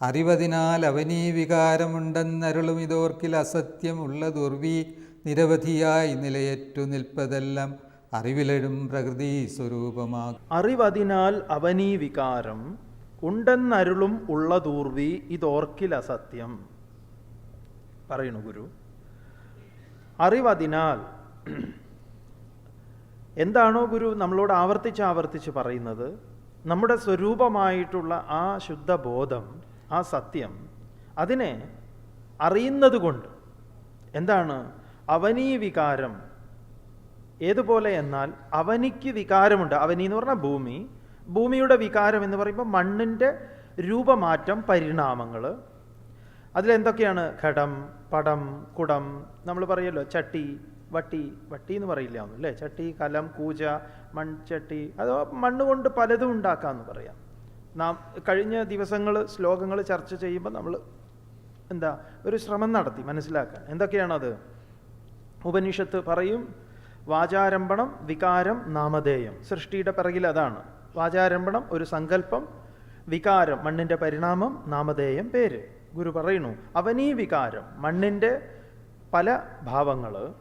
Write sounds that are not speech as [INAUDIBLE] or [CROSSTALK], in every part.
അറിവതിനാൽ അവനീ വികാരമുണ്ടെന്നരുളും ഇതോർക്കിൽ അസത്യമുള്ള ദുർവി നിരവധിയായി നിലയേറ്റു നിൽപ്പതെല്ലാം അറിവിലെഴും പ്രകൃതി സ്വരൂപമാകും. അറിവതിനാൽ അവനീ വികാരം ഉണ്ടെന്നരുളും ഉള്ള ദൂർവി ഇതോർക്കിൽ അസത്യം. പറയണു ഗുരു. അറിവതിനാൽ [CLEARS THROAT] എന്താണോ ഗുരു നമ്മളോട് ആവർത്തിച്ച് ആവർത്തിച്ച് പറയുന്നത്? നമ്മുടെ സ്വരൂപമായിട്ടുള്ള ആ ശുദ്ധബോധം ആ സത്യം അതിനെ അറിയുന്നത് കൊണ്ട് എന്താണ്? അവനീ വികാരം. ഏതുപോലെ എന്നാൽ അവനിക്ക് വികാരമുണ്ട്. അവനി എന്ന് പറഞ്ഞാൽ ഭൂമി. ഭൂമിയുടെ വികാരം എന്ന് പറയുമ്പോൾ മണ്ണിന്റെ രൂപമാറ്റം പരിണാമങ്ങൾ. അതിലെന്തൊക്കെയാണ്? ഘടം പടം കുടം. നമ്മൾ പറയല്ലോ ചട്ടി വട്ടി. വട്ടി എന്ന് പറയില്ല ഒന്നും അല്ലേ? ചട്ടി കലം കൂജ മൺചട്ടി. അതോ മണ്ണ് കൊണ്ട് പലതും ഉണ്ടാക്കാമെന്ന് പറയാം. നാം കഴിഞ്ഞ ദിവസങ്ങൾ ശ്ലോകങ്ങൾ ചർച്ച ചെയ്യുമ്പോൾ നമ്മൾ എന്താ ഒരു ശ്രമം നടത്തി മനസ്സിലാക്കാൻ. എന്തൊക്കെയാണത്? ഉപനിഷത്ത് പറയും വാചാരംഭണം വികാരം നാമധേയം. സൃഷ്ടിയുടെ പിറകിൽ അതാണ്. വാചാരംഭണം ഒരു സങ്കല്പം വികാരം മണ്ണിന്റെ പരിണാമം നാമധേയം പേര്. ഗുരു പറയുന്നു അവനീ വികാരം മണ്ണിന്റെ പല ഭാവങ്ങൾ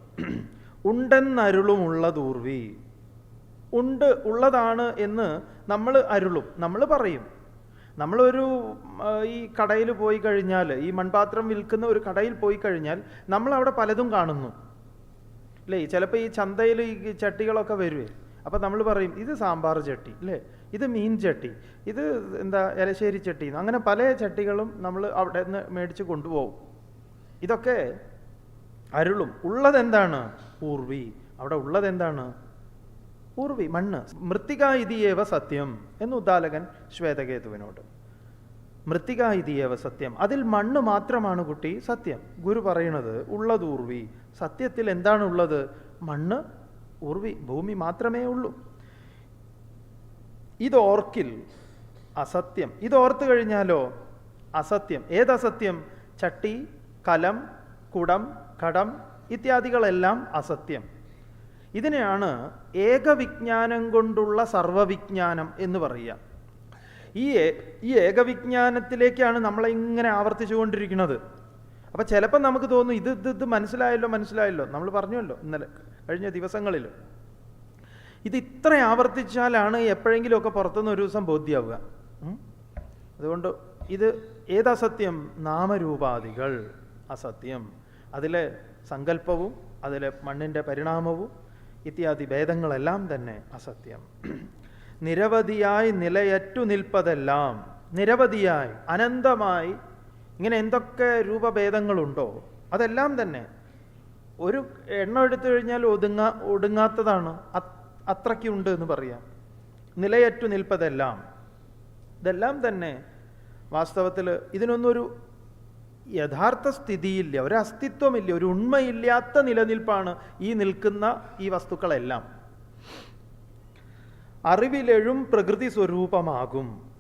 ഉണ്ടെന്നരുളുമുള്ള ദൂർവി ഉണ്ട് ഉള്ളതാണ് എന്ന് നമ്മൾ അരുളും. നമ്മൾ പറയും. നമ്മളൊരു ഈ കടയിൽ പോയി കഴിഞ്ഞാൽ ഈ മൺപാത്രം വിൽക്കുന്ന ഒരു കടയിൽ പോയി കഴിഞ്ഞാൽ നമ്മൾ അവിടെ പലതും കാണുന്നു. അല്ലേ ചിലപ്പോൾ ഈ ചന്തയിൽ ഈ ചട്ടികളൊക്കെ വരുവേ. അപ്പം നമ്മൾ പറയും ഇത് സാമ്പാർ ചട്ടി അല്ലേ ഇത് മീൻ ചട്ടി ഇത് എന്താ എലശ്ശേരി ചട്ടി അങ്ങനെ പല ചട്ടികളും നമ്മൾ അവിടെ നിന്ന് മേടിച്ച് കൊണ്ടുപോകും. ഇതൊക്കെ അരുളും. ഉള്ളതെന്താണ്? പൂർവി അവിടെ ഉള്ളതെന്താണ്? പൂർവി മണ്ണ്. മൃത്തിക ഇതിയേവ സത്യം എന്ന് ഉദ്ദാലകൻ ശ്വേതകേതുവിനോട്. മൃത്തിക ഇതിയേവ സത്യം. അതിൽ മണ്ണ് മാത്രമാണ് കുട്ടി സത്യം. ഗുരു പറയണത് ഉള്ളത് ഊർവി സത്യത്തിൽ എന്താണ് ഉള്ളത്? മണ്ണ് ഊർവി ഭൂമി മാത്രമേ ഉള്ളൂ. ഇതോർക്കിൽ അസത്യം. ഇതോർത്ത് കഴിഞ്ഞാലോ? അസത്യം. ഏതസത്യം? ചട്ടി കലം കുടം കടം ഇത്യാദികളെല്ലാം അസത്യം. ഇതിനെയാണ് ഏകവിജ്ഞാനം കൊണ്ടുള്ള സർവവിജ്ഞാനം എന്ന് പറയുക. ഈ ഈ ഏകവിജ്ഞാനത്തിലേക്കാണ് നമ്മളെ ഇങ്ങനെ ആവർത്തിച്ചുകൊണ്ടിരിക്കുന്നത് അപ്പം ചിലപ്പോൾ നമുക്ക് തോന്നും ഇത് ഇത് ഇത് മനസ്സിലായല്ലോ മനസ്സിലായല്ലോ. നമ്മൾ പറഞ്ഞുവല്ലോ ഇന്നലെ കഴിഞ്ഞ ദിവസങ്ങളിൽ. ഇത് ഇത്ര ആവർത്തിച്ചാലാണ് എപ്പോഴെങ്കിലുമൊക്കെ പുറത്തുനിന്ന് ഒരു ദിവസം ബോധ്യമാവുക? അതുകൊണ്ട് ഇത് ഏതസത്യം? നാമരൂപാദികൾ അസത്യം. അതിലെ സങ്കല്പവും അതിലെ മണ്ണിന്റെ പരിണാമവും ഇത്യാദി ഭേദങ്ങളെല്ലാം തന്നെ അസത്യം. നിരവധിയായി നിലയറ്റു നിൽപ്പതെല്ലാം നിരവധിയായി അനന്തമായി ഇങ്ങനെ എന്തൊക്കെ രൂപഭേദങ്ങളുണ്ടോ അതെല്ലാം തന്നെ. ഒരു എണ്ണം എടുത്തു കഴിഞ്ഞാൽ ഒതുങ്ങ ഒടുങ്ങാത്തതാണ് അത്- അത്രയ്ക്കുണ്ട് എന്ന് പറയാം. നിലയറ്റു നിൽപ്പതെല്ലാം. ഇതെല്ലാം തന്നെ വാസ്തവത്തിൽ ഇതിനൊന്നും ഒരു യഥാർത്ഥ സ്ഥിതിയില്ല ഒരു അസ്തിത്വമില്ല ഒരു ഉണ്മയില്ലാത്ത നിലനിൽപ്പാണ് ഈ നിൽക്കുന്ന ഈ വസ്തുക്കളെല്ലാം. അറിവിലെഴും പ്രകൃതി സ്വരൂപമാകും.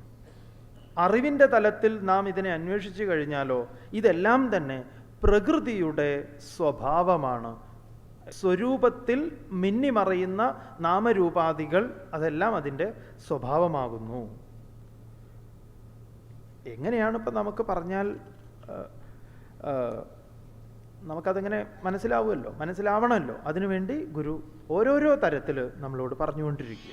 അറിവിന്റെ തലത്തിൽ നാം ഇതിനെ അന്വേഷിച്ചു കഴിഞ്ഞാലോ ഇതെല്ലാം തന്നെ പ്രകൃതിയുടെ സ്വഭാവമാണ്. സ്വരൂപത്തിൽ മിന്നിമറയുന്ന നാമരൂപാദികൾ അതെല്ലാം അതിന്റെ സ്വഭാവമാകുന്നു. എങ്ങനെയാണ് ഇപ്പം നമുക്ക് പറഞ്ഞാൽ നമുക്കതെങ്ങനെ മനസ്സിലാവുമല്ലോ മനസ്സിലാവണമല്ലോ. അതിനുവേണ്ടി ഗുരു ഓരോരോ തരത്തിൽ നമ്മളോട് പറഞ്ഞുകൊണ്ടിരിക്കുക.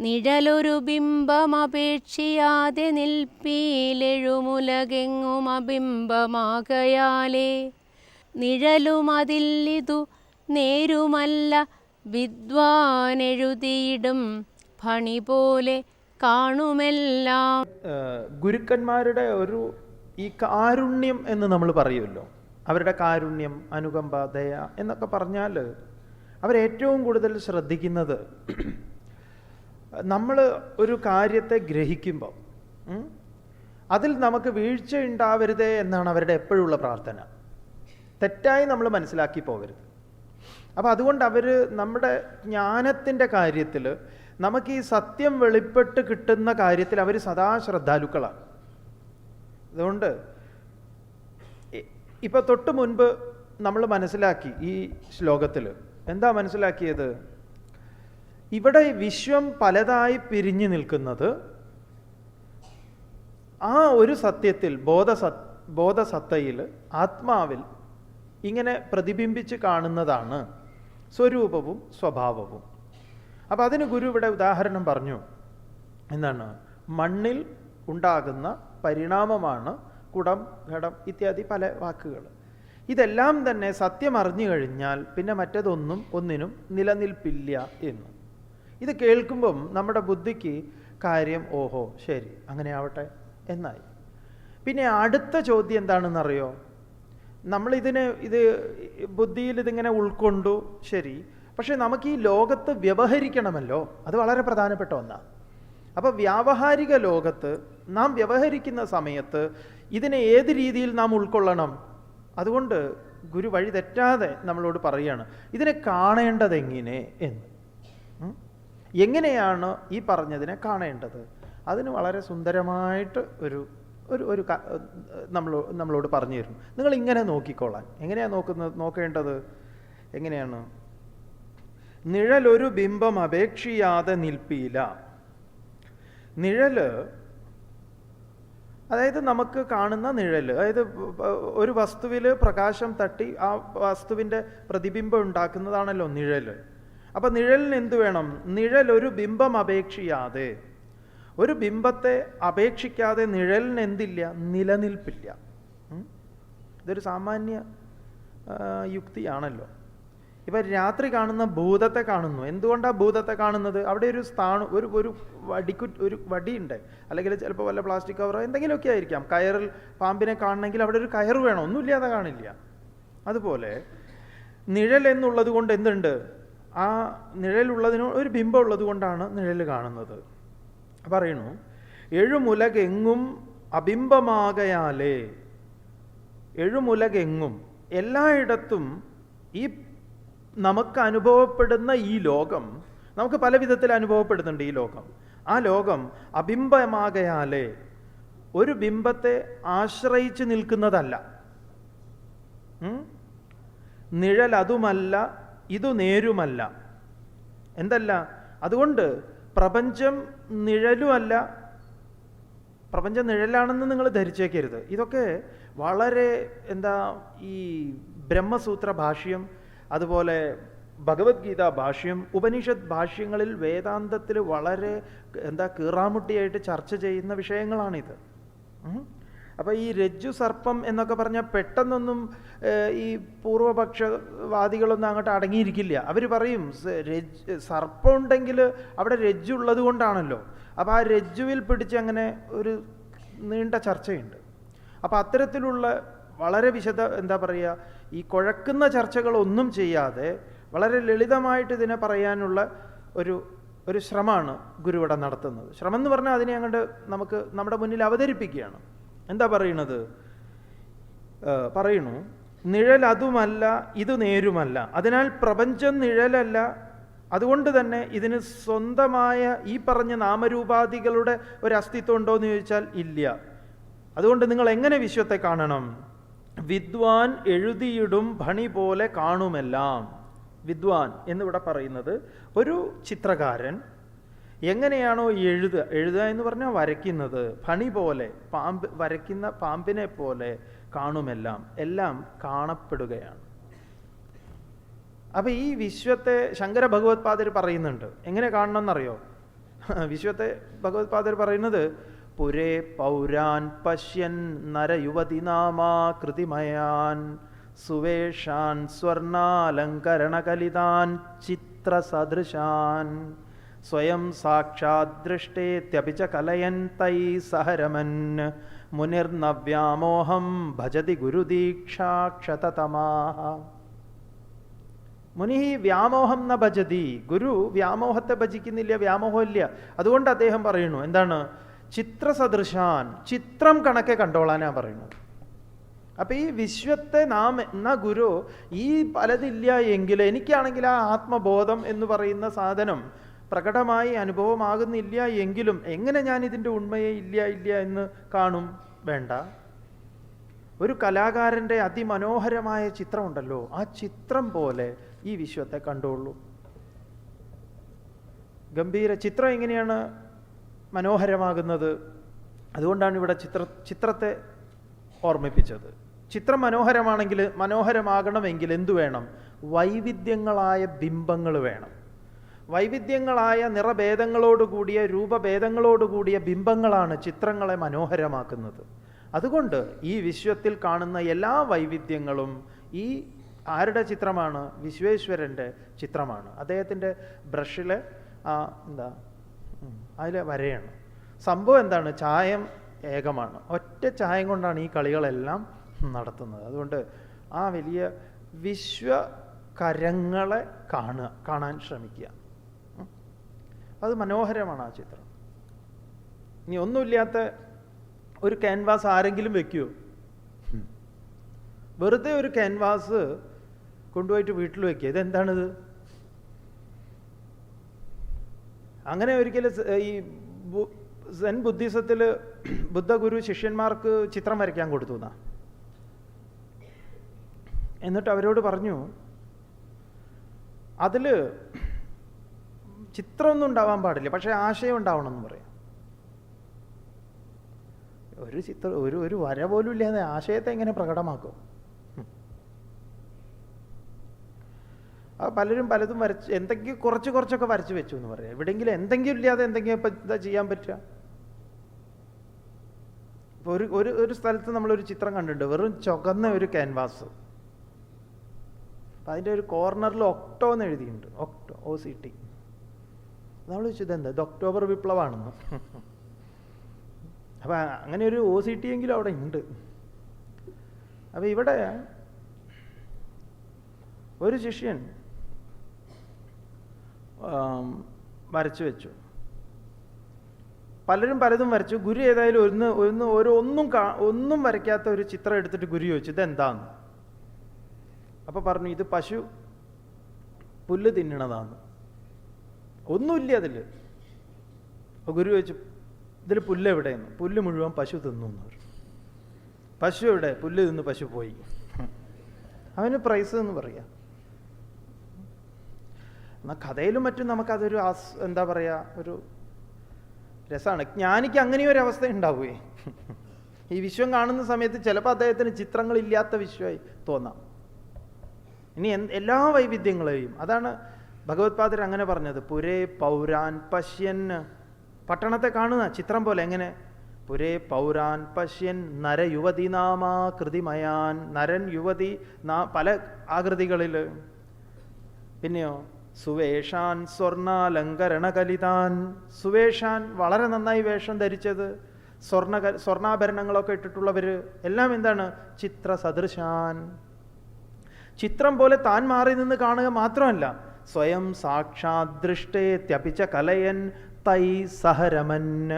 നിഴലൊരു ബിംബമപേക്ഷിയാതെ നിൽപ്പീലെഴുമുലകെങ്ങും അബിംബമാകയാലേ. നിഴലുമതില്ലിതു നേരുമല്ല വിദ്വാനെഴുതിയിടും ഫണി പോലെ കാണുമെല്ലാം ഗുരുക്കന്മാരുടെ ഒരു ഈ കാരുണ്യം എന്ന് നമ്മൾ പറയുമല്ലോ. അവരുടെ കാരുണ്യം അനുകമ്പ ദയ എന്നൊക്കെ പറഞ്ഞാൽ അവരേറ്റവും കൂടുതൽ ശ്രദ്ധിക്കുന്നത് നമ്മൾ ഒരു കാര്യത്തെ ഗ്രഹിക്കുമ്പോൾ അതിൽ നമുക്ക് വീഴ്ച ഉണ്ടാവരുതേ എന്നാണ് അവരുടെ എപ്പോഴുള്ള പ്രാർത്ഥന. തെറ്റായി നമ്മൾ മനസ്സിലാക്കി പോകരുത്. അപ്പോൾ അതുകൊണ്ട് അവർ നമ്മുടെ ജ്ഞാനത്തിന്റെ കാര്യത്തിൽ നമുക്ക് ഈ സത്യം വെളിപ്പെട്ട് കിട്ടുന്ന കാര്യത്തിൽ അവർ സദാ ശ്രദ്ധാലുക്കളാണ്. അതുകൊണ്ട് ഇപ്പം തൊട്ട് മുൻപ് നമ്മൾ മനസ്സിലാക്കി ഈ ശ്ലോകത്തിൽ. എന്താ മനസ്സിലാക്കിയത്? ഇവിടെ വിശ്വം പലതായി പിരിഞ്ഞു നിൽക്കുന്നത് ആ ഒരു സത്യത്തിൽ ബോധസത് ബോധസത്തയിൽ ആത്മാവിൽ ഇങ്ങനെ പ്രതിബിംബിച്ച് കാണുന്നതാണ് സ്വരൂപവും സ്വഭാവവും. അപ്പം അതിന് ഗുരു ഇവിടെ ഉദാഹരണം പറഞ്ഞു. എന്താണ്? മണ്ണിൽ ഉണ്ടാകുന്ന പരിണാമമാണ് കുടം ഘടം ഇത്യാദി പല വാക്കുകൾ. ഇതെല്ലാം തന്നെ സത്യം അറിഞ്ഞു കഴിഞ്ഞാൽ പിന്നെ മറ്റതൊന്നും ഒന്നിനും നിലനിൽപ്പില്ല എന്ന്. ഇത് കേൾക്കുമ്പം നമ്മുടെ ബുദ്ധിക്ക് കാര്യം ഓഹോ ശരി അങ്ങനെ ആവട്ടെ എന്നായി. പിന്നെ അടുത്ത ചോദ്യം എന്താണെന്നറിയോ? നമ്മളിതിനെ ഇത് ബുദ്ധിയിൽ ഇതിങ്ങനെ ഉൾക്കൊണ്ടു ശരി. പക്ഷെ നമുക്ക് ഈ ലോകത്ത് വ്യവഹരിക്കണമല്ലോ. അത് വളരെ പ്രധാനപ്പെട്ട ഒന്നാണ് അപ്പോൾ വ്യാവഹാരിക ലോകത്ത് നാം വ്യവഹരിക്കുന്ന സമയത്ത് ഇതിനെ ഏത് രീതിയിൽ നാം ഉൾക്കൊള്ളണം? അതുകൊണ്ട് ഗുരു വഴി തെറ്റാതെ നമ്മളോട് പറയുകയാണ് ഇതിനെ കാണേണ്ടത് എങ്ങനെ എന്ന് എങ്ങനെയാണ് ഈ പറഞ്ഞതിനെ കാണേണ്ടത്? അതിന് വളരെ സുന്ദരമായിട്ട് ഒരു ഒരു ഒരു നമ്മൾ നമ്മളോട് പറഞ്ഞു തരുന്നു നിങ്ങൾ ഇങ്ങനെ നോക്കിക്കോളാൻ. എങ്ങനെയാണ് നോക്കുന്നത് നോക്കേണ്ടത്? എങ്ങനെയാണ്? നിഴലൊരു ബിംബം അപേക്ഷിയാതെ നിൽപ്പിയില്ല നിഴൽ അതായത് നമുക്ക് കാണുന്ന നിഴൽ. അതായത് ഒരു വസ്തുവിൽ പ്രകാശം തട്ടി ആ വസ്തുവിന്റെ പ്രതിബിംബം ഉണ്ടാക്കുന്നതാണല്ലോ നിഴൽ. അപ്പം നിഴലിന് എന്തു വേണം? നിഴൽ ഒരു ബിംബം അപേക്ഷിയാതെ. ഒരു ബിംബത്തെ അപേക്ഷിക്കാതെ നിഴലിന് എന്തില്ല? നിലനിൽപ്പില്ല. ഇതൊരു സാമാന്യ യുക്തിയാണല്ലോ. ഇപ്പം രാത്രി കാണുന്ന ഭൂതത്തെ കാണുന്നു. എന്തുകൊണ്ടാണ് ഭൂതത്തെ കാണുന്നത്? അവിടെ ഒരു സ്ഥാണു ഒരു ഒരു വടിക്കു ഒരു വടിയുണ്ട്. അല്ലെങ്കിൽ ചിലപ്പോൾ വല്ല പ്ലാസ്റ്റിക് കവറോ എന്തെങ്കിലുമൊക്കെ ആയിരിക്കാം. കയറിൽ പാമ്പിനെ കാണണമെങ്കിൽ അവിടെ ഒരു കയർ വേണം. ഒന്നുമില്ലാതെ കാണില്ല. അതുപോലെ നിഴൽ എന്നുള്ളത് കൊണ്ട് എന്തുണ്ട്? ആ നിഴലുള്ളതിന് ഒരു ബിംബം ഉള്ളത് കൊണ്ടാണ് നിഴൽ കാണുന്നത്. പറയണു എഴുമുലകെങ്ങും അബിംബമാകയാലേ. എഴുമുലകെങ്ങും എല്ലായിടത്തും ഈ നമുക്ക് അനുഭവപ്പെടുന്ന ഈ ലോകം നമുക്ക് പല വിധത്തിൽ അനുഭവപ്പെടുന്നുണ്ട് ഈ ലോകം. ആ ലോകം അബിംബമാകയാലേ ഒരു ബിംബത്തെ ആശ്രയിച്ച് നിൽക്കുന്നതല്ല? നിഴൽ അതുമല്ല ഇതു നേരുമല്ല. എന്തല്ല? അതുകൊണ്ട് പ്രപഞ്ചം നിഴലുമല്ല. പ്രപഞ്ചം നിഴലാണെന്ന് നിങ്ങൾ ധരിച്ചേക്കരുത്. ഇതൊക്കെ വളരെ എന്താ ഈ ബ്രഹ്മസൂത്ര ഭാഷ്യം അതുപോലെ ഭഗവത്ഗീത ഭാഷ്യം ഉപനിഷത് ഭാഷ്യങ്ങളിൽ വേദാന്തത്തിൽ വളരെ എന്താ കീറാമുട്ടിയായിട്ട് ചർച്ച ചെയ്യുന്ന വിഷയങ്ങളാണിത്. അപ്പോൾ ഈ രജ്ജു സർപ്പം എന്നൊക്കെ പറഞ്ഞാൽ പെട്ടെന്നൊന്നും ഈ പൂർവപക്ഷവാദികളൊന്നും അങ്ങോട്ട് അടങ്ങിയിരിക്കില്ല. അവർ പറയും രജ് സർപ്പം ഉണ്ടെങ്കിൽ അവിടെ രജ്ജു ഉള്ളത് കൊണ്ടാണല്ലോ. അപ്പോൾ ആ രജ്ജുവിൽ പിടിച്ച് അങ്ങനെ ഒരു നീണ്ട ചർച്ചയുണ്ട്. അപ്പോൾ അത്തരത്തിലുള്ള വളരെ വിശദ എന്താ പറയുക ഈ കുഴക്കുന്ന ചർച്ചകളൊന്നും ചെയ്യാതെ വളരെ ലളിതമായിട്ട് ഇതിനെ പറയാനുള്ള ഒരു ഒരു ശ്രമമാണ് ഗുരുവിടെ നടത്തുന്നത്. ശ്രമം എന്ന് പറഞ്ഞാൽ അതിനെ അങ്ങോട്ട് നമുക്ക് നമ്മുടെ മുന്നിൽ അവതരിപ്പിക്കുകയാണ്. എന്താ പറയണത്? പറയണു നിഴൽ അതുമല്ല ഇത് നേരുമല്ല. അതിനാൽ പ്രപഞ്ചം നിഴലല്ല അതുകൊണ്ട് തന്നെ ഇതിന് സ്വന്തമായ ഈ പറഞ്ഞ നാമരൂപാദികളുടെ ഒരു അസ്തിത്വം ഉണ്ടോ എന്ന് ചോദിച്ചാൽ ഇല്ല. അതുകൊണ്ട് നിങ്ങൾ എങ്ങനെ വിശ്വത്തെ കാണണം? വിദ്വാൻ എഴുതിയിടും ഭണി പോലെ കാണുമെല്ലാം. വിദ്വാൻ എന്നിവിടെ പറയുന്നത് ഒരു ചിത്രകാരൻ എങ്ങനെയാണോ എഴുതുക എഴുതുക എന്ന് പറഞ്ഞാൽ വരയ്ക്കുന്നത്. ഭണി പോലെ പാമ്പ് വരയ്ക്കുന്ന പാമ്പിനെ പോലെ കാണുമെല്ലാം. എല്ലാം കാണപ്പെടുകയാണ്. അപ്പൊ ഈ വിശ്വത്തെ ശങ്കര ഭഗവത്പാദർ പറയുന്നുണ്ട്. എങ്ങനെ കാണണം എന്നറിയോ വിശ്വത്തെ ഭഗവത്പാദർ പറയുന്നത് പുരേ പൗരാൻ പശ്യൻ നരയുവതിനാമാകൃതിമയാൻ. സുവേഷാൻ സ്വർണാലങ്കരണകലിതാൻ ചിത്രസദൃശാൻ. സ്വയം സാക്ഷാത് ദൃഷ്ടേത്യപി ച തൈ സഹരമൻ. മുനിർനവ്യാമോഹം ഭജതി ഗുരുദീക്ഷാക്ഷതമാ മുനി വ്യാമോഹം ന ഭജതി. ഗുരു വ്യാമോഹത്തെ ഭജിക്കുന്നില്ല വ്യാമോഹമില്ല അതുകൊണ്ട് അദ്ദേഹം പറയുന്നു എന്താണ്? ചിത്രസദൃശാൻ ചിത്രം കണക്കെ കണ്ടോളാനാ പറയുന്നത്. അപ്പൊ ഈ വിശ്വത്തെ നാം എന്ന ഗുരു ഈ പലതില്ല എങ്കിൽ എനിക്കാണെങ്കിൽ ആ ആത്മബോധം എന്ന് പറയുന്ന സാധനം പ്രകടമായി അനുഭവമാകുന്നില്ല എങ്കിലും എങ്ങനെ ഞാൻ ഇതിന്റെ ഉണ്മയെ ഇല്ല ഇല്ല എന്ന് കാണും? വേണ്ട. ഒരു കലാകാരന്റെ അതിമനോഹരമായ ചിത്രമുണ്ടല്ലോ ആ ചിത്രം പോലെ ഈ വിശ്വത്തെ കണ്ടോളൂ. ഗംഭീര ചിത്രം എങ്ങനെയാണ്? മനോഹരമാകുന്നത്. അതുകൊണ്ടാണ് ഇവിടെ ചിത്ര ചിത്രത്തെ ഓർമ്മിപ്പിച്ചത്. ചിത്രം മനോഹരമാണെങ്കിൽ മനോഹരമാകണമെങ്കിൽ എന്തു വേണം? വൈവിധ്യങ്ങളായ ബിംബങ്ങൾ വേണം. വൈവിധ്യങ്ങളായ നിറഭേദങ്ങളോടുകൂടിയ രൂപഭേദങ്ങളോടുകൂടിയ ബിംബങ്ങളാണ് ചിത്രങ്ങളെ മനോഹരമാക്കുന്നത്. അതുകൊണ്ട് ഈ വിശ്വത്തിൽ കാണുന്ന എല്ലാ വൈവിധ്യങ്ങളും ഈ ആരുടെ ചിത്രമാണ്? വിശ്വേശ്വരന്റെ ചിത്രമാണ്. അദ്ദേഹത്തിന്റെ ബ്രഷിലെ ആ എന്താ അതിലെ വരയാണ്. സംഭവം എന്താണ്? ചായം ഏകമാണ്. ഒറ്റ ചായം കൊണ്ടാണ് ഈ കളികളെല്ലാം നടത്തുന്നത്. അതുകൊണ്ട് ആ വലിയ വിശ്വകരങ്ങളെ കാണുക കാണാൻ ശ്രമിക്കുക. അത് മനോഹരമാണ് ആ ചിത്രം. ഇനി ഒന്നുമില്ലാത്ത ഒരു ക്യാൻവാസ് ആരെങ്കിലും വെക്കുമോ വെറുതെ ഒരു ക്യാൻവാസ് കൊണ്ടുപോയിട്ട് വീട്ടിൽ വെക്കുക. ഇതെന്താണിത്? അങ്ങനെ ഒരിക്കലും ഈ സെൻ ബുദ്ധിസത്തിൽ ബുദ്ധഗുരു ശിഷ്യന്മാർക്ക് ചിത്രം വരയ്ക്കാൻ കൊടുത്തു എന്നാ. എന്നിട്ട് അവരോട് പറഞ്ഞു അതിൽ ചിത്രമൊന്നും ഉണ്ടാവാൻ പാടില്ല പക്ഷേ ആശയം ഉണ്ടാവണം എന്ന് പറയാം. ഒരു ചിത്രം ഒരു ഒരു വര പോലും ഇല്ലാതെ ആശയത്തെ എങ്ങനെ പ്രകടമാക്കും ആ പലരും പലതും വരച്ച് എന്തെങ്കിലും കുറച്ച് കുറച്ചൊക്കെ വരച്ച് വെച്ചു എന്ന് പറയാം. എവിടെയെങ്കിലും എന്തെങ്കിലും ഇല്ലാതെ എന്തെങ്കിലും ഇപ്പം ഇതാ ചെയ്യാൻ പറ്റുക? ഇപ്പോൾ ഒരു ഒരു ഒരു സ്ഥലത്ത് നമ്മളൊരു ചിത്രം കണ്ടിട്ടുണ്ട്. വെറും ചുകന്ന ഒരു ക്യാൻവാസ് അപ്പം അതിന്റെ ഒരു കോർണറിൽ ഒക്ടോ എന്ന് എഴുതിയിട്ടുണ്ട്. ഒക്ടോ ഒ സി ടി നമ്മൾ ചോദിച്ചു എന്താ ഇത് ഒക്ടോബർ വിപ്ലവമാണെന്ന് അപ്പം അങ്ങനെ ഒരു ഒ സി ടി എങ്കിലും അവിടെ ഉണ്ട്. അപ്പം ഇവിടെ ഒരു ശിഷ്യൻ വരച്ചു വെച്ചു. പലരും പലതും വരച്ചു. ഗുരു ഏതായാലും ഒന്ന് ഒന്ന് ഒരു ഒന്നും കാ ഒന്നും വരയ്ക്കാത്ത ഒരു ചിത്രം എടുത്തിട്ട് ഗുരു ചോദിച്ചു ഇതെന്താന്ന്? അപ്പോൾ പറഞ്ഞു ഇത് പശു പുല്ല് തിന്നണതാന്ന്. ഒന്നുമില്ല അതിൽ അപ്പോൾ ഗുരു ചോദിച്ചു ഇതിൽ പുല്ല് എവിടെയെന്ന്? പുല്ല് മുഴുവൻ പശു തിന്നു എന്ന് പറഞ്ഞു. പശു എവിടെ? പുല്ല് തിന്ന് പശു പോയി. [LAUGHS] അവന് പ്രൈസ് എന്ന് പറയാം. എന്നാൽ കഥയിലും മറ്റും നമുക്കതൊരു ആസ് എന്താ പറയുക ഒരു രസമാണ് ജ്ഞാനിക്ക് ഒരു അവസ്ഥ ഉണ്ടാവുകയെ ഈ വിശ്വം കാണുന്ന സമയത്ത് ചിലപ്പോൾ അദ്ദേഹത്തിന് ചിത്രങ്ങളില്ലാത്ത വിശ്വമായി തോന്നാം. ഇനി എല്ലാ വൈവിധ്യങ്ങളെയും അതാണ് ഭഗവത്പാദർ അങ്ങനെ പറഞ്ഞത്. പുരേ പൗരാൻ പശ്യൻ പട്ടണത്തെ കാണുന്ന ചിത്രം പോലെ എങ്ങനെ? പുരേ പൗരാൻ പശ്യൻ നരയുവതി നാമാകൃതിമയാൻ നരൻ യുവതി നാ പല ആകൃതികളിൽ പിന്നെയോ സുവേഷാൻ സ്വർണാലങ്കരണകലിതാൻ. സുവേഷാൻ വളരെ നന്നായി വേഷം ധരിച്ചത്. സ്വർണ സ്വർണാഭരണങ്ങളൊക്കെ ഇട്ടിട്ടുള്ളവർ എല്ലാം എന്താണ്? ചിത്ര സദൃശാൻ ചിത്രം പോലെ താൻ മാറി നിന്ന് കാണുക മാത്രമല്ല സ്വയം സാക്ഷാത് ദൃഷ്ടേത്യപിച്ച കലയൻ തൈ സഹരമൻ.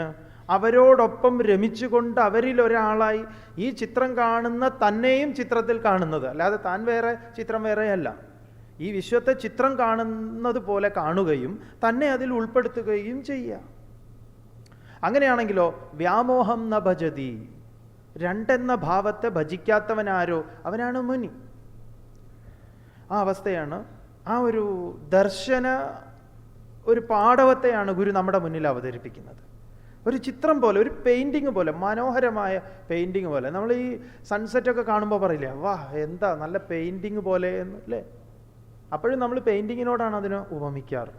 അവരോടൊപ്പം രമിച്ചുകൊണ്ട് അവരിൽ ഒരാളായി ഈ ചിത്രം കാണുന്ന തന്നെയും ചിത്രത്തിൽ കാണുന്നത്. അല്ലാതെ താൻ വേറെ ചിത്രം വേറെയല്ല. ഈ വിശ്വത്തെ ചിത്രം കാണുന്നത് പോലെ കാണുകയും തന്നെ അതിൽ ഉൾപ്പെടുത്തുകയും ചെയ്യുക. അങ്ങനെയാണെങ്കിലോ വ്യാമോഹം ന ഭജതി. രണ്ടെന്ന ഭാവത്തെ ഭജിക്കാത്തവനാരോ? അവനാണ് മുനി. ആ അവസ്ഥയാണ് ആ ഒരു ദർശന ഒരു പാടവത്തെയാണ് ഗുരു നമ്മുടെ മുന്നിൽ അവതരിപ്പിക്കുന്നത്. ഒരു ചിത്രം പോലെ ഒരു പെയിന്റിങ് പോലെ മനോഹരമായ പെയിന്റിങ് പോലെ. നമ്മൾ ഈ സൺസെറ്റൊക്കെ കാണുമ്പോൾ പറയില്ലേ വാ എന്താ നല്ല പെയിന്റിങ് പോലെ എന്ന് അല്ലേ? അപ്പോഴും നമ്മൾ പെയിന്റിങ്ങിനോടാണ് അതിനെ ഉപമിക്കാറ്.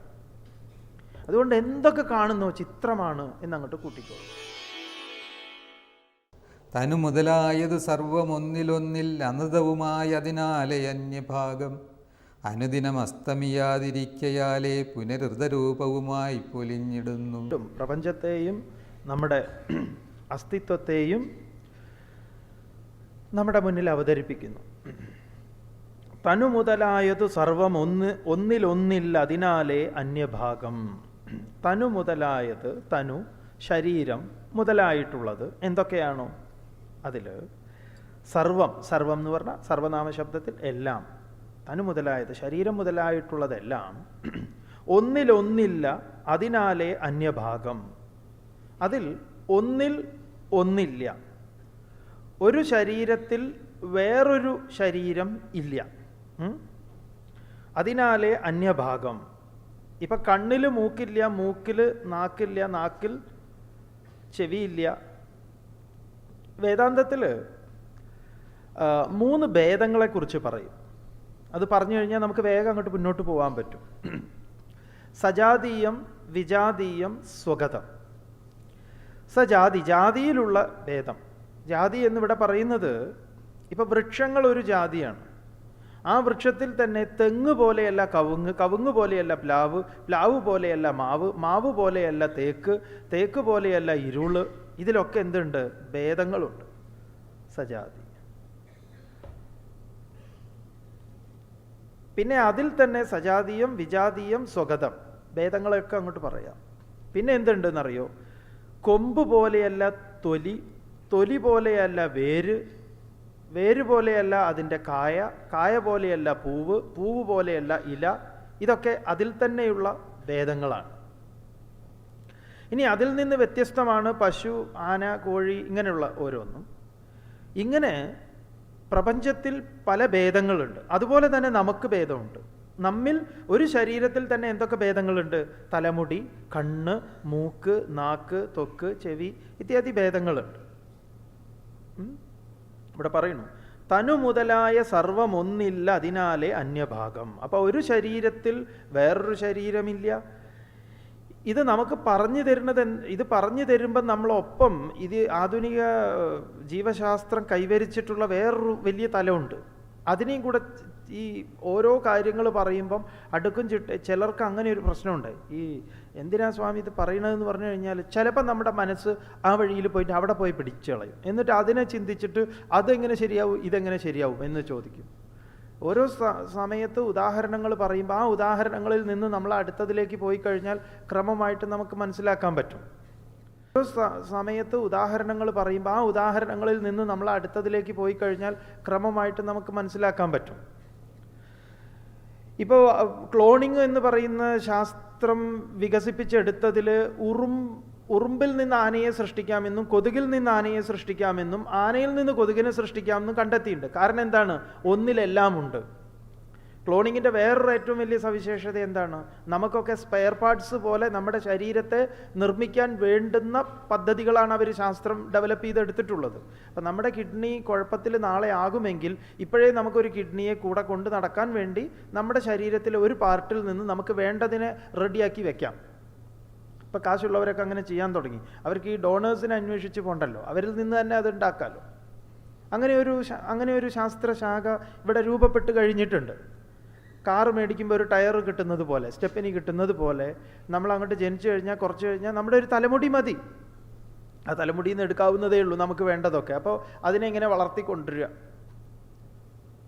അതുകൊണ്ട് എന്തൊക്കെ കാണുന്നു ചിത്രമാണ് എന്നങ്ങോട്ട് കൂട്ടിക്കോളൂ. തനു മുതലായത് സർവമൊന്നിലൊന്നിൽ അനൃതവുമായ അതിനാലെ അന്യഭാഗം. അനുദിനം അസ്തമിയാതിരിക്കയാലേ പുനരുതരൂപവുമായി പൊലിഞ്ഞിടുന്നു. പ്രപഞ്ചത്തെയും നമ്മുടെ അസ്തിത്വത്തെയും നമ്മുടെ മുന്നിൽ അവതരിപ്പിക്കുന്നു. തനു മുതലായത് സർവം ഒന്ന് ഒന്നിലൊന്നില്ല അതിനാലേ അന്യഭാഗം. തനു മുതലായത് തനു ശരീരം മുതലായിട്ടുള്ളത് എന്തൊക്കെയാണോ? അതിൽ സർവം സർവം എന്ന് പറഞ്ഞാൽ സർവനാമ ശബ്ദത്തിൽ എല്ലാം. തനു മുതലായത് ശരീരം മുതലായിട്ടുള്ളതെല്ലാം [CLEARS THROAT] ഒന്നിലൊന്നില്ല അതിനാലേ അന്യഭാഗം. അതിൽ ഒന്നിൽ ഒന്നില്ല. ഒരു ശരീരത്തിൽ വേറൊരു ശരീരം ഇല്ല? അതിനാലേ അന്യഭാഗം. ഇപ്പം കണ്ണിൽ മൂക്കില്ല മൂക്കിൽ നാക്കില്ല നാക്കിൽ ചെവിയില്ല. വേദാന്തത്തിൽ മൂന്ന് ഭേദങ്ങളെക്കുറിച്ച് പറയും. അത് പറഞ്ഞു കഴിഞ്ഞാൽ നമുക്ക് വേഗം അങ്ങോട്ട് മുന്നോട്ട് പോകാൻ പറ്റും. സജാതീയം വിജാതീയം സ്വഗതം. സജാതി ജാതിയിലുള്ള ഭേദം. ജാതി എന്നിവിടെ പറയുന്നത് ഇപ്പം വൃക്ഷങ്ങൾ ഒരു ജാതിയാണ്. ആ വൃക്ഷത്തിൽ തന്നെ തെങ്ങ് പോലെയല്ല കവുങ്ങ് കവുങ്ങ് പോലെയല്ല പ്ലാവ് പ്ലാവ് പോലെയല്ല മാവ് മാവ് പോലെയല്ല തേക്ക് തേക്ക് പോലെയല്ല ഇരുൾ. ഇതിലൊക്കെ എന്തുണ്ട്? ഭേദങ്ങളുണ്ട്. സജാതി. പിന്നെ അതിൽ തന്നെ സജാതീയം വിജാതീയം സ്വഗതം. ഭേദങ്ങളൊക്കെ അങ്ങോട്ട് പറയാം. പിന്നെ എന്തുണ്ടെന്നറിയോ? കൊമ്പ് പോലെയല്ല തൊലി തൊലി പോലെയല്ല വേര് വേര് പോലെയല്ല അതിന്റെ കായ കായ പോലെയല്ല പൂവ് പൂവ് പോലെയല്ല ഇല ഇതൊക്കെ അതിൽ തന്നെയുള്ള ഭേദങ്ങളാണ്. ഇനി അതിൽ നിന്ന് വ്യത്യസ്തമാണ് പശു ആന കോഴി ഇങ്ങനെയുള്ള ഓരോന്നും. ഇങ്ങനെ പ്രപഞ്ചത്തിൽ പല ഭേദങ്ങളുണ്ട്. അതുപോലെ തന്നെ നമുക്ക് ഭേദമുണ്ട്. നമ്മിൽ ഒരു ശരീരത്തിൽ തന്നെ എന്തൊക്കെ ഭേദങ്ങളുണ്ട്? തലമുടി കണ്ണ് മൂക്ക് നാക്ക് തൊക്ക് ചെവി ഇത്യാദി ഭേദങ്ങളുണ്ട്? ഇവിടെ പറയുന്നു. തനു മുതലായ സർവമൊന്നില്ല അതിനാലെ അന്യഭാഗം. അപ്പൊ ഒരു ശരീരത്തിൽ വേറൊരു ശരീരമില്ല. ഇത് നമുക്ക് പറഞ്ഞു തരുന്നത് ഇത് പറഞ്ഞു തരുമ്പം നമ്മളൊപ്പം ഇത് ആധുനിക ജീവശാസ്ത്രം കൈവരിച്ചിട്ടുള്ള വേറൊരു വലിയ തലമുണ്ട്. അതിനെയും കൂടെ ഈ ഓരോ കാര്യങ്ങൾ പറയുമ്പം അടുക്കും ചിട്ട ചിലർക്ക് അങ്ങനെ ഒരു പ്രശ്നമുണ്ട്. ഈ എന്തിനാ സ്വാമി ഇത് പറയണതെന്ന് പറഞ്ഞു കഴിഞ്ഞാൽ ചിലപ്പോൾ നമ്മുടെ മനസ്സ് ആ വഴിയിൽ പോയിട്ട് അവിടെ പോയി പിടിച്ചു കളയും എന്നിട്ട് അതിനെ ചിന്തിച്ചിട്ട് അതെങ്ങനെ ശരിയാവും ഇതെങ്ങനെ ശരിയാവും എന്ന് ചോദിക്കും. ഓരോ സമയത്ത് ഉദാഹരണങ്ങൾ പറയുമ്പോൾ ആ ഉദാഹരണങ്ങളിൽ നിന്ന് നമ്മൾ അടുത്തതിലേക്ക് പോയി കഴിഞ്ഞാൽ ക്രമമായിട്ട് നമുക്ക് മനസ്സിലാക്കാൻ പറ്റും. ഓരോ സമയത്ത് ഉദാഹരണങ്ങൾ പറയുമ്പോൾ ആ ഉദാഹരണങ്ങളിൽ നിന്ന് നമ്മൾ അടുത്തതിലേക്ക് പോയി കഴിഞ്ഞാൽ ക്രമമായിട്ട് നമുക്ക് മനസ്സിലാക്കാൻ പറ്റും. ഇപ്പോൾ ക്ലോണിങ് എന്ന് പറയുന്ന ശാസ്ത്രം വികസിപ്പിച്ചെടുത്തതിൽ ഉറും ഉറുമ്പിൽ നിന്ന് ആനയെ സൃഷ്ടിക്കാമെന്നും കൊതുകിൽ നിന്ന് ആനയെ സൃഷ്ടിക്കാമെന്നും ആനയിൽ നിന്ന് കൊതുകിനെ സൃഷ്ടിക്കാമെന്നും കണ്ടെത്തിയിട്ടുണ്ട്. കാരണം എന്താണ്? ഒന്നിലെല്ലാം ഉണ്ട് ക്ലോണിങ്ങിന്റെ വേറൊരു ഏറ്റവും വലിയ സവിശേഷത എന്താണ്? നമുക്കൊക്കെ സ്പെയർ പാർട്സ് പോലെ നമ്മുടെ ശരീരത്തെ നിർമ്മിക്കാൻ വേണ്ടുന്ന പദ്ധതികളാണ് അവർ ശാസ്ത്രം ഡെവലപ്പ് ചെയ്തെടുത്തിട്ടുള്ളത്. അപ്പം നമ്മുടെ കിഡ്നി കുഴപ്പത്തിൽ നാളെ ആകുമെങ്കിൽ ഇപ്പോഴേ നമുക്കൊരു കിഡ്നിയെ കൂടെ കൊണ്ട് നടക്കാൻ വേണ്ടി നമ്മുടെ ശരീരത്തിലെ ഒരു പാർട്ടിൽ നിന്ന് നമുക്ക് വേണ്ടതിനെ റെഡിയാക്കി വെക്കാം. ഇപ്പം കാശുള്ളവരൊക്കെ അങ്ങനെ ചെയ്യാൻ തുടങ്ങി. അവർക്ക് ഈ ഡോണേഴ്സിനെ അന്വേഷിച്ച് പോണ്ടല്ലോ. അവരിൽ നിന്ന് തന്നെ അത് ഉണ്ടാക്കാമല്ലോ അങ്ങനെ ഒരു അങ്ങനെ ഒരു ശാസ്ത്രശാഖ ഇവിടെ രൂപപ്പെട്ട് കഴിഞ്ഞിട്ടുണ്ട്. കാറ് മേടിക്കുമ്പോൾ ഒരു ടയർ കിട്ടുന്നത് പോലെ സ്റ്റെപ്പിനി കിട്ടുന്നത് പോലെ നമ്മൾ അങ്ങോട്ട് ജനിച്ചു കഴിഞ്ഞാൽ കുറച്ച് കഴിഞ്ഞാൽ നമ്മുടെ ഒരു തലമുടി മതി. ആ തലമുടിയിൽ നിന്ന് എടുക്കാവുന്നതേ ഉള്ളൂ നമുക്ക് വേണ്ടതൊക്കെ. അപ്പോൾ അതിനെ ഇങ്ങനെ വളർത്തിക്കൊണ്ടുവരിക.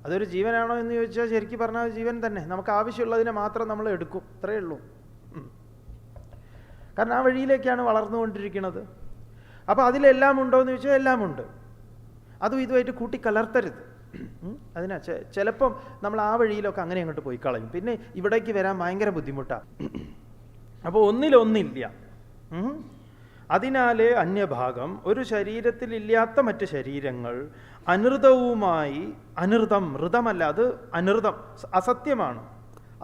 അതൊരു ജീവനാണോ എന്ന് ചോദിച്ചാൽ ശരിക്കും പറഞ്ഞാൽ ജീവൻ തന്നെ. നമുക്ക് ആവശ്യമുള്ളതിനെ മാത്രം നമ്മൾ എടുക്കും. അത്രയേ ഉള്ളൂ. കാരണം ആ വഴിയിലേക്കാണ് വളർന്നുകൊണ്ടിരിക്കുന്നത്. അപ്പോൾ അതിലെല്ലാം ഉണ്ടോ എന്ന് ചോദിച്ചാൽ എല്ലാമുണ്ട്. അതും ഇതുമായിട്ട് കൂട്ടിക്കലർത്തരുത്. ഉം. അതിനാ ചിലപ്പം നമ്മൾ ആ വഴിയിലൊക്കെ അങ്ങനെ അങ്ങോട്ട് പോയി കളയും പിന്നെ ഇവിടേക്ക് വരാൻ ഭയങ്കര ബുദ്ധിമുട്ടാണ് അപ്പോൾ ഒന്നിലൊന്നില്ല. അതിനാല് അന്യഭാഗം ഒരു ശരീരത്തിലില്ലാത്ത മറ്റ് ശരീരങ്ങൾ അനൃതവുമായി അനൃതം ഋതമല്ല അത് അനൃതം അസത്യമാണ്.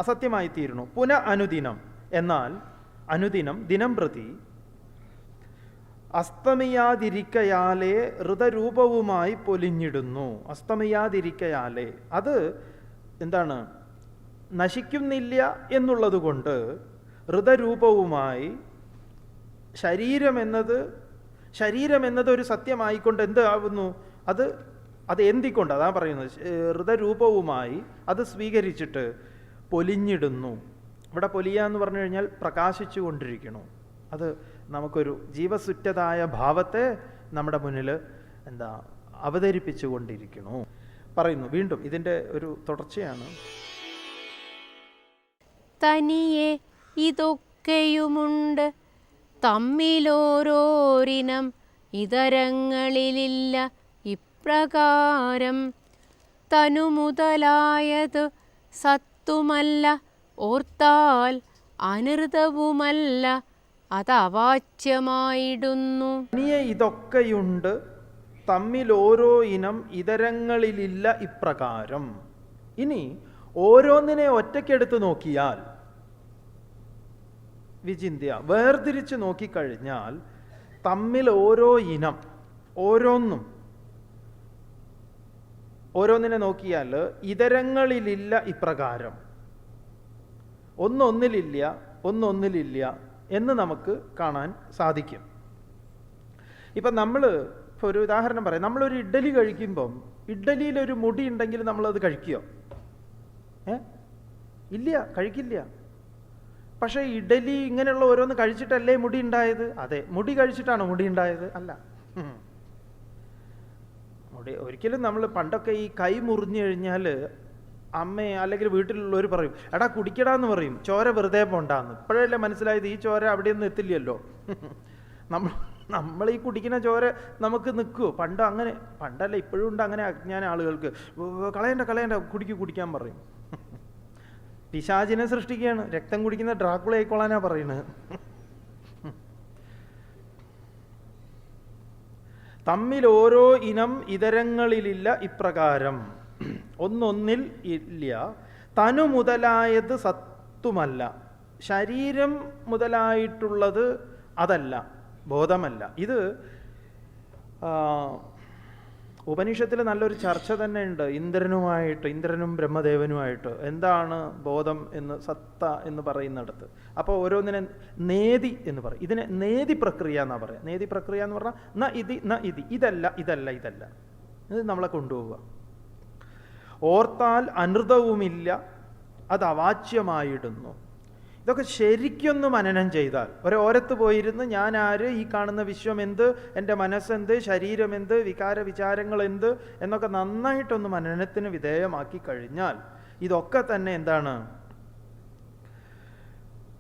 അസത്യമായി തീരുന്നു പുന അനുദിനം എന്നാൽ അനുദിനം ദിനം പ്രതി അസ്തമിയാതിരിക്കയാലേ ഋതരൂപവുമായി പൊലിഞ്ഞിടുന്നു. അസ്തമിയാതിരിക്കയാലേ. അത് എന്താണ്? നശിക്കുന്നില്ല എന്നുള്ളത് കൊണ്ട് ഋതരൂപവുമായി ശരീരം എന്നത് ശരീരം എന്നത് ഒരു സത്യമായിക്കൊണ്ട് എന്ത് ആവുന്നു അത് അത് എന്തിക്കൊണ്ട്? അതാ പറയുന്നത്. ഋതരൂപവുമായി അത് സ്വീകരിച്ചിട്ട് പൊലിഞ്ഞിടുന്നു. ഇവിടെ പൊലിയ എന്ന് പറഞ്ഞു കഴിഞ്ഞാൽ പ്രകാശിച്ചു കൊണ്ടിരിക്കണു അത് നമുക്കൊരു ജീവസുറ്റതായ ഭാവത്തെ നമ്മുടെ മുന്നിൽ എന്താ അവതരിപ്പിച്ചു കൊണ്ടിരിക്കുന്നു പറയുന്നു വീണ്ടും ഇതിന്റെ ഒരു തുടർച്ചയാണ്. തനിയെ ഇതൊക്കെയുമുണ്ട്. തമ്മിലോരോരിനം ഇതരങ്ങളിലില്ല ഇപ്രകാരം. തനു മുതലായത് സത്തുമല്ല ഓർത്താൽ അനൃതവുമല്ല. അതവാച്യമായിടുന്നു. തനിയെ ഇതൊക്കെയുണ്ട്. തമ്മിൽ ഓരോ ഇനം ഇതരങ്ങളിലില്ല ഇപ്രകാരം. ഇനി ഓരോന്നിനെ ഒറ്റയ്ക്കെടുത്ത് നോക്കിയാൽ വിചിന്തിയ വേർതിരിച്ച് നോക്കിക്കഴിഞ്ഞാൽ തമ്മിൽ ഓരോ ഇനം ഓരോന്നും. ഓരോന്നിനെ നോക്കിയാൽ ഇതരങ്ങളിലില്ല ഇപ്രകാരം. ഒന്നൊന്നിലില്ല ഒന്നൊന്നിലില്ല എന്ന് നമുക്ക് കാണാൻ സാധിക്കും. ഇപ്പം നമ്മൾ ഇപ്പോൾ ഒരു ഉദാഹരണം പറയാം. നമ്മളൊരു ഇഡ്ഡലി കഴിക്കുമ്പം ഇഡ്ഡലിയിലൊരു മുടി ഉണ്ടെങ്കിൽ നമ്മളത് കഴിക്കുമോ ഏ? ഇല്ല കഴിക്കില്ല. പക്ഷേ ഇഡലി ഇങ്ങനെയുള്ള ഓരോന്ന് കഴിച്ചിട്ടല്ലേ മുടി ഉണ്ടായത്? അതെ മുടി കഴിച്ചിട്ടാണ് മുടി ഉണ്ടായത്? അല്ല. മുടി ഒരിക്കലും നമ്മൾ പണ്ടൊക്കെ ഈ കൈ മുറിഞ്ഞു കഴിഞ്ഞാൽ അമ്മ അല്ലെങ്കിൽ വീട്ടിലുള്ളവർ പറയും എടാ കുടിക്കടാ എന്ന് പറയും. ചോര വെറുതെ പോണ്ടാന്ന്. ഇപ്പോഴല്ലേ മനസ്സിലായത് ഈ ചോര അവിടെയൊന്നും എത്തില്ലല്ലോ. [LAUGHS] നമ്മൾ നമ്മൾ ഈ കുടിക്കുന്ന ചോര നമുക്ക് നിൽക്കുമോ പണ്ട് അങ്ങനെ പണ്ടല്ല ഇപ്പോഴും ഉണ്ട് അങ്ങനെ അജ്ഞാന ആളുകൾക്ക്. "ഉവ്വ് കളയണ്ട കളയണ്ട കുടിക്കൂ കുടിക്കാൻ പറയും. [LAUGHS] പിശാചിനെ സൃഷ്ടിക്കുകയാണ്. രക്തം കുടിക്കുന്ന ഡ്രാക്കുള ആയിക്കോളാനാ പറയുന്നത് [LAUGHS] തമ്മിൽ ഓരോ ഇനം ഇതരങ്ങളിലില്ല ഇപ്രകാരം. ഒന്നൊന്നിൽ ഇല്ല. തനു മുതലായത് സത്തുമല്ല. ശരീരം മുതലായിട്ടുള്ളത് അതല്ല ബോധമല്ല. ഇത് ഉപനിഷത്തിൽ നല്ലൊരു ചർച്ച തന്നെ ഉണ്ട് ഇന്ദ്രനുമായിട്ട് ഇന്ദ്രനും ബ്രഹ്മദേവനുമായിട്ട്. എന്താണ് ബോധം എന്ന് സത്ത എന്ന് പറയുന്നിടത്ത്. അപ്പോൾ ഓരോന്നിനെ നേതി എന്ന് പറയും. ഇതിനെ നേതി പ്രക്രിയ എന്നാണ് പറയുക നേതി പ്രക്രിയ എന്ന് പറഞ്ഞാൽ ന ഇതി ന ഇതി. ഇതല്ല ഇതല്ല ഇതല്ല. ഇത് നമ്മളെ കൊണ്ടുപോവുക. ഓർത്താൽ അനൃതവുമില്ല അത് അവാച്യമായിടുന്നു. ഇതൊക്കെ ശരിക്കൊന്ന് മനനം ചെയ്താൽ ഒരോരത്ത് പോയിരുന്ന് ഞാൻ ആര് ഈ കാണുന്ന വിശ്വം എന്ത് എന്റെ മനസ്സെന്ത് ശരീരം എന്ത് വികാര വിചാരങ്ങൾ എന്ത് എന്നൊക്കെ നന്നായിട്ടൊന്ന് മനനത്തിന് വിധേയമാക്കി കഴിഞ്ഞാൽ ഇതൊക്കെ തന്നെ എന്താണ്?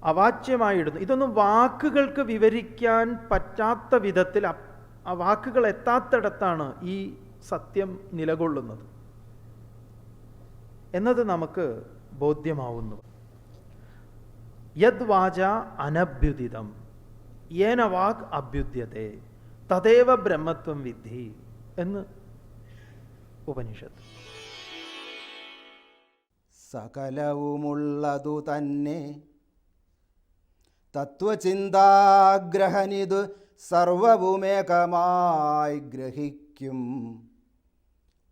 അവാച്യമായിടുന്നു. ഇതൊന്നും വാക്കുകൾക്ക് വിവരിക്കാൻ പറ്റാത്ത വിധത്തിൽ ആ വാക്കുകൾ എത്താത്തിടത്താണ് ഈ സത്യം നിലകൊള്ളുന്നത്. എന്നത് നമുക്ക് ബോധ്യമാവുന്നു. യദ് യദ്വാച അനഭ്യുദിതം. ഏന വാക് അഭ്യുദ്യത്തെ. തദേവ ബ്രഹ്മത്വം വിദ്ധി എന്ന് ഉപനിഷത്ത്. സകലവുമുള്ളതു തന്നെ. തത്വചിന്താഗ്രഹനിതു സർവവുമേകമായി ഗ്രഹിക്കും.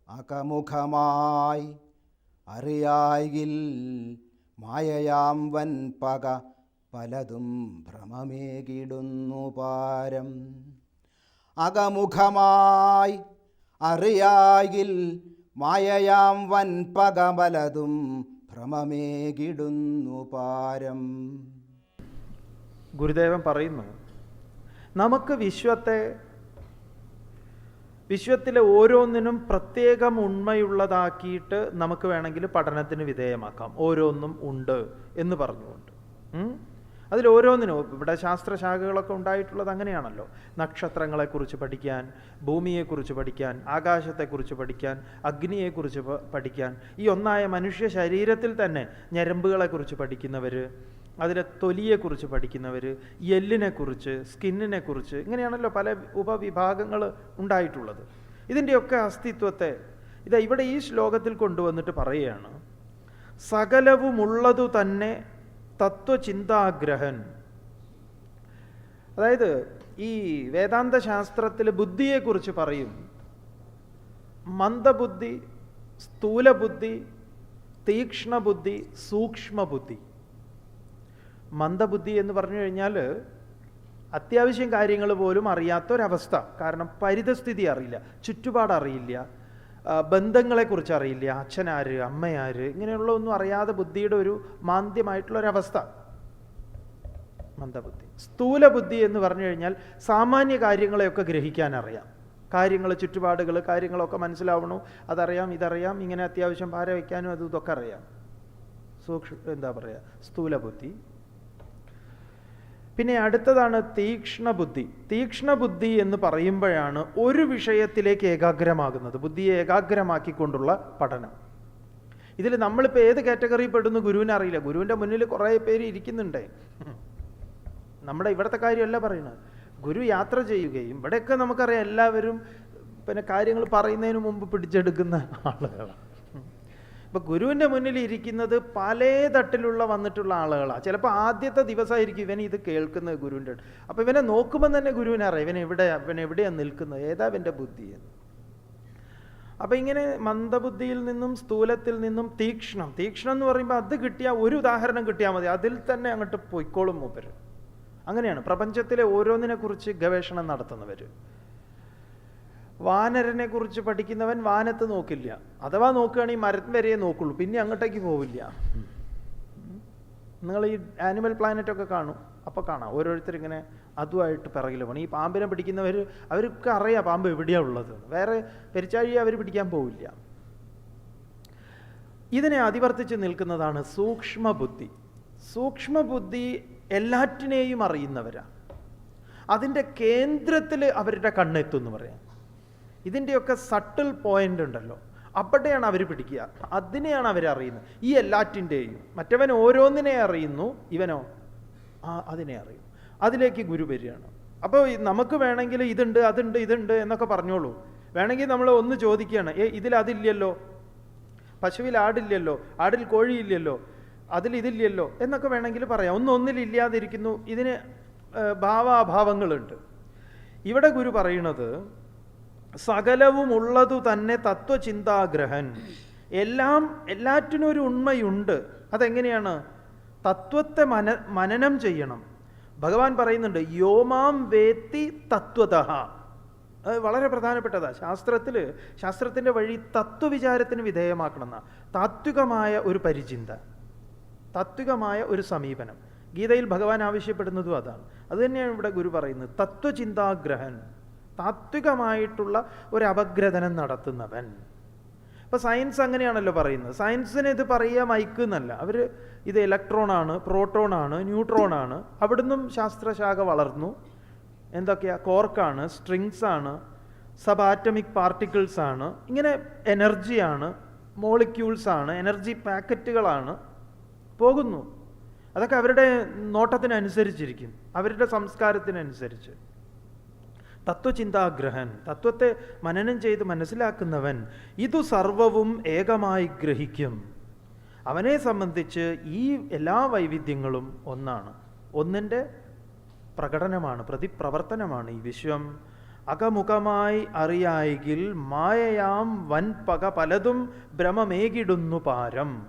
അകമുഖമായി അറിയായിൽ മായയാം വൻ പക പലതും ഭ്രമമേകിടുന്നു പാരം. അകമുഖമായി അറിയായിൽ മായയാം വൻ പക പലതും ഭ്രമമേകിടുന്നു പാരം. ഗുരുദേവൻ പറയുന്നു നമുക്ക് വിശ്വത്തെ വിശ്വത്തിലെ ഓരോന്നിനും പ്രത്യേകം ഉണ്മയുള്ളതാക്കിയിട്ട് നമുക്ക് വേണമെങ്കിൽ പഠനത്തിന് വിധേയമാക്കാം. ഓരോന്നും ഉണ്ട് എന്ന് പറഞ്ഞുകൊണ്ട്? അതിൽ ഓരോന്നിനും ഇവിടെ ശാസ്ത്രശാഖകളൊക്കെ ഉണ്ടായിട്ടുള്ളത് അങ്ങനെയാണല്ലോ. നക്ഷത്രങ്ങളെക്കുറിച്ച് പഠിക്കാൻ ഭൂമിയെക്കുറിച്ച് പഠിക്കാൻ ആകാശത്തെക്കുറിച്ച് പഠിക്കാൻ അഗ്നിയെക്കുറിച്ച് പഠിക്കാൻ. ഈ ഒന്നായ മനുഷ്യ ശരീരത്തിൽ തന്നെ ഞരമ്പുകളെക്കുറിച്ച് പഠിക്കുന്നവർ അതിലെ തൊലിയെക്കുറിച്ച് പഠിക്കുന്നവർ എല്ലിനെക്കുറിച്ച് സ്കിന്നിനെക്കുറിച്ച് ഇങ്ങനെയാണല്ലോ പല ഉപവിഭാഗങ്ങൾ ഉണ്ടായിട്ടുള്ളത്. ഇതിന്റെയൊക്കെ അസ്തിത്വത്തെ ഇതാ ഇവിടെ ഈ ശ്ലോകത്തിൽ കൊണ്ടുവന്നിട്ട് പറയുകയാണ് സകലവുമുള്ളതു തന്നെ തത്വചിന്താഗ്രഹൻ അതായത് ഈ വേദാന്ത ശാസ്ത്രത്തിൽ ബുദ്ധിയെക്കുറിച്ച് പറയും മന്ദബുദ്ധി സ്ഥൂലബുദ്ധി തീക്ഷ്ണബുദ്ധി സൂക്ഷ്മബുദ്ധി. മന്ദബുദ്ധി എന്ന് പറഞ്ഞു കഴിഞ്ഞാൽ അത്യാവശ്യം കാര്യങ്ങൾ പോലും അറിയാത്തൊരവസ്ഥ. കാരണം പരിതസ്ഥിതി അറിയില്ല ചുറ്റുപാട് അറിയില്ല ആ, ബന്ധങ്ങളെക്കുറിച്ച് അറിയില്ല അച്ഛനാര് അമ്മയാര് ഇങ്ങനെയുള്ള ഒന്നും അറിയാതെ ബുദ്ധിയുടെ ഒരു മാന്ദ്യമായിട്ടുള്ളൊരവസ്ഥ. മന്ദബുദ്ധി. സ്ഥൂല ബുദ്ധി എന്ന് പറഞ്ഞു കഴിഞ്ഞാൽ സാമാന്യ കാര്യങ്ങളെയൊക്കെ ഗ്രഹിക്കാൻ അറിയാം. കാര്യങ്ങൾ ചുറ്റുപാടുകൾ കാര്യങ്ങളൊക്കെ മനസ്സിലാവണു അതറിയാം ഇതറിയാം ഇങ്ങനെ അത്യാവശ്യം ഭാര വയ്ക്കാനും അതും ഇതൊക്കെ അറിയാം. സൂക്ഷ്മ എന്താ പറയുക സ്ഥൂല ബുദ്ധി പിന്നെ അടുത്തതാണ് തീക്ഷ്ണ ബുദ്ധി തീക്ഷ്ണ ബുദ്ധി എന്ന് പറയുമ്പോഴാണ് ഒരു വിഷയത്തിലേക്ക് ഏകാഗ്രമാകുന്നത്. ബുദ്ധിയെ ഏകാഗ്രമാക്കിക്കൊണ്ടുള്ള പഠനം. ഇതിൽ നമ്മളിപ്പോൾ ഏത് കാറ്റഗറിയിൽ പെടുന്നു ഗുരുവിനെ അറിയില്ല. ഗുരുവിന്റെ മുന്നിൽ കുറേ പേര് ഇരിക്കുന്നുണ്ട്. നമ്മുടെ ഇവിടുത്തെ കാര്യമല്ല പറയുന്നത്. ഗുരു യാത്ര ചെയ്യുകയും ഇവിടെയൊക്കെ നമുക്കറിയാം എല്ലാവരും പിന്നെ കാര്യങ്ങൾ പറയുന്നതിന് മുമ്പ് പിടിച്ചെടുക്കുന്ന ആളുകളാണ്. ഇപ്പൊ ഗുരുവിന്റെ മുന്നിൽ ഇരിക്കുന്നത് പല തട്ടിലുള്ള വന്നിട്ടുള്ള ആളുകളാണ് ചിലപ്പോൾ ആദ്യത്തെ ദിവസമായിരിക്കും ഇവൻ ഇത് കേൾക്കുന്നത് ഗുരുവിന്റെ അപ്പോൾ അപ്പൊ ഇവനെ നോക്കുമ്പോൾ തന്നെ ഗുരുവിനെ അറിയാം ഇവൻ എവിടെ ഇവൻ എവിടെയാണ് നിൽക്കുന്നത്? ഏതാ ഇവന്റെ ബുദ്ധി? എന്ന്. അപ്പം ഇങ്ങനെ മന്ദബുദ്ധിയിൽ നിന്നും സ്ഥൂലത്തിൽ നിന്നും തീക്ഷ്ണം. തീക്ഷ്ണം എന്ന് പറയുമ്പോൾ അത് കിട്ടിയാൽ ഒരു ഉദാഹരണം കിട്ടിയാൽ മതി. അതിൽ തന്നെ അങ്ങോട്ട് പൊയ്ക്കോളും മൂപ്പര്. അങ്ങനെയാണ്. പ്രപഞ്ചത്തിലെ ഓരോന്നിനെ കുറിച്ച് ഗവേഷണം നടത്തുന്നവർ വാനരനെ കുറിച്ച് പഠിക്കുന്നവൻ വാനത്ത് നോക്കില്ല. അഥവാ നോക്കുകയാണെങ്കിൽ മരം വരെയേ നോക്കുള്ളൂ. പിന്നെ അങ്ങോട്ടേക്ക് പോവില്ല. നിങ്ങൾ ഈ ആനിമൽ പ്ലാനറ്റ് ഒക്കെ കാണും. അപ്പോൾ കാണാം. ഓരോരുത്തർ ഇങ്ങനെ അതുമായിട്ട് പിറകിൽ പോകണം ഈ പാമ്പിനെ പിടിക്കുന്നവർ അവർക്ക് അറിയാം പാമ്പ് എവിടെയാണ് ഉള്ളത്. വേറെ പെരിച്ചാഴി അവർ പിടിക്കാൻ പോവില്ല. ഇതിനെ അതിവർത്തിച്ച് നിൽക്കുന്നതാണ് സൂക്ഷ്മബുദ്ധി. സൂക്ഷ്മബുദ്ധി എല്ലാറ്റിനെയും അറിയുന്നവരാണ് അതിന്റെ കേന്ദ്രത്തിൽ അവരുടെ കണ്ണെത്തും എന്ന് പറയാം. ഇതിന്റെയൊക്കെ സട്ടിൽ പോയിന്റ് ഉണ്ടല്ലോ. അവിടെയാണ് അവർ പിടിക്കുക. അതിനെയാണ് അവർ അറിയുന്നത്. ഈ എല്ലാറ്റിന്റെയും മറ്റവൻ ഓരോന്നിനെ അറിയുന്നു ഇവനോ? ആ അതിനെ അറിയും. അതിലേക്ക് ഗുരു വരികയാണ്. അപ്പോൾ നമുക്ക് വേണമെങ്കിൽ ഇതുണ്ട് അതുണ്ട് ഇതുണ്ട് എന്നൊക്കെ പറഞ്ഞോളൂ. വേണമെങ്കിൽ നമ്മൾ ഒന്ന് ചോദിക്കുകയാണ് ഏ ഇതിൽ അതില്ലല്ലോ? പശുവിൽ ആടില്ലല്ലോ? ആടിൽ കോഴിയില്ലല്ലോ? അതിൽ ഇതില്ലല്ലോ? എന്നൊക്കെ വേണമെങ്കിൽ പറയാം. ഒന്ന് ഇല്ലാതിരിക്കുന്നു. ഇതിന് ഭാവാഭാവങ്ങളുണ്ട്. ഇവിടെ ഗുരു പറയണത് സകലവും ഉള്ളതു തന്നെ തത്വചിന്താഗ്രഹൻ. എല്ലാം എല്ലാറ്റിനും ഒരു ഉണ്മയുണ്ട്. അതെങ്ങനെയാണ്? തത്വത്തെ മന മനനം ചെയ്യണം. ഭഗവാൻ പറയുന്നുണ്ട് യോമാം വേത്തി തത്വത. അത് വളരെ പ്രധാനപ്പെട്ടതാണ് ശാസ്ത്രത്തിൽ ശാസ്ത്രത്തിന്റെ വഴി തത്വവിചാരത്തിന് വിധേയമാക്കണം എന്നാ താത്വികമായ ഒരു പരിചിന്ത. താത്വികമായ ഒരു സമീപനം. ഗീതയിൽ ഭഗവാൻ ആവശ്യപ്പെടുന്നതും അതാണ്. അതുതന്നെയാണ് ഇവിടെ ഗുരു പറയുന്നത്. തത്വചിന്താഗ്രഹൻ. താത്വികമായിട്ടുള്ള ഒരു അപഗ്രഥനം നടത്തുന്നവൻ. ഇപ്പൊ സയൻസ് അങ്ങനെയാണല്ലോ പറയുന്നത്. സയൻസിന് ഇത് പറയുക മൈക്ക് എന്നല്ല. അവർ ഇത് ഇലക്ട്രോൺ ആണ് പ്രോട്ടോൺ ആണ് ന്യൂട്രോൺ ആണ് അവിടുന്നും ശാസ്ത്രശാഖ വളർന്നു. എന്തൊക്കെയാ? കോർക്കാണ് സ്ട്രിങ്സ് ആണ് സബ് ആറ്റമിക് പാർട്ടിക്കിൾസ് ആണ് ഇങ്ങനെ എനർജിയാണ് മോളിക്യൂൾസ് ആണ് എനർജി പാക്കറ്റുകളാണ് പോകുന്നു. അതൊക്കെ അവരുടെ നോട്ടത്തിനനുസരിച്ചിരിക്കും. അവരുടെ സംസ്കാരത്തിനനുസരിച്ച്. തത്വചിന്താഗ്രഹൻ തത്വത്തെ മനനം ചെയ്ത് മനസ്സിലാക്കുന്നവൻ ഇതു സർവവും ഏകമായി ഗ്രഹിക്കും. അവനെ സംബന്ധിച്ച് ഈ എല്ലാ വൈവിധ്യങ്ങളും ഒന്നാണ്. ഒന്നിന്റെ പ്രകടനമാണ് പ്രതിപ്രവർത്തനമാണ് ഈ വിശ്വം. അകമുഖമായി അറിയായെങ്കിൽ മായയാം വൻപക പലതും ഭ്രമമേകിടുന്നു പാരം.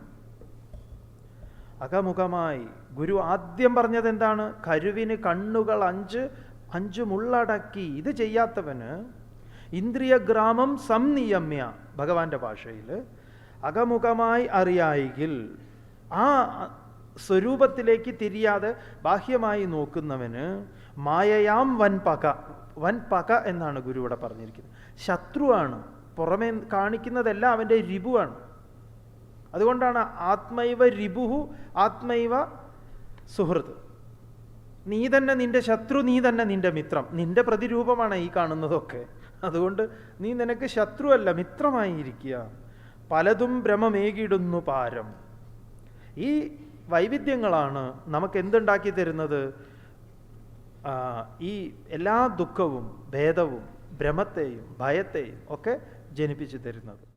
അകമുഖമായി ഗുരു ആദ്യം പറഞ്ഞത് എന്താണ് കരുവിന് കണ്ണുകൾ അഞ്ച് അഞ്ചു ഉള്ളടക്കി ഇത് ചെയ്യാത്തവന് ഇന്ദ്രിയഗ്രാമം സംനിയമ്യ ഭഗവാന്റെ ഭാഷയിൽ അകമുഖമായി അറിയായെങ്കിൽ ആ സ്വരൂപത്തിലേക്ക് തിരിയാതെ ബാഹ്യമായി നോക്കുന്നവന് മായയാം വൻപക വൻപക എന്നാണ് ഗുരു ഇവിടെ പറഞ്ഞിരിക്കുന്നത്. ശത്രുവാണ് പുറമേ കാണിക്കുന്നതെല്ലാം അവന്റെ രിപുവാണ് അതുകൊണ്ടാണ് ആത്മൈവ രിപുഹു ആത്മൈവ സുഹൃത്ത്. നീ തന്നെ നിന്റെ ശത്രു നീ തന്നെ നിന്റെ മിത്രം. നിന്റെ പ്രതിരൂപമാണ് ഈ കാണുന്നതൊക്കെ. അതുകൊണ്ട് നീ നിനക്ക് ശത്രുവല്ല മിത്രമായിരിക്കുക. പലതും ഭ്രമമേകിടുന്നു പാരം. ഈ വൈവിധ്യങ്ങളാണ് നമുക്ക് എന്തുണ്ടാക്കി തരുന്നത്? ഈ എല്ലാ ദുഃഖവും ഭേദവും ഭ്രമത്തെയും ഭയത്തെയും ഒക്കെ ജനിപ്പിച്ചു തരുന്നത്.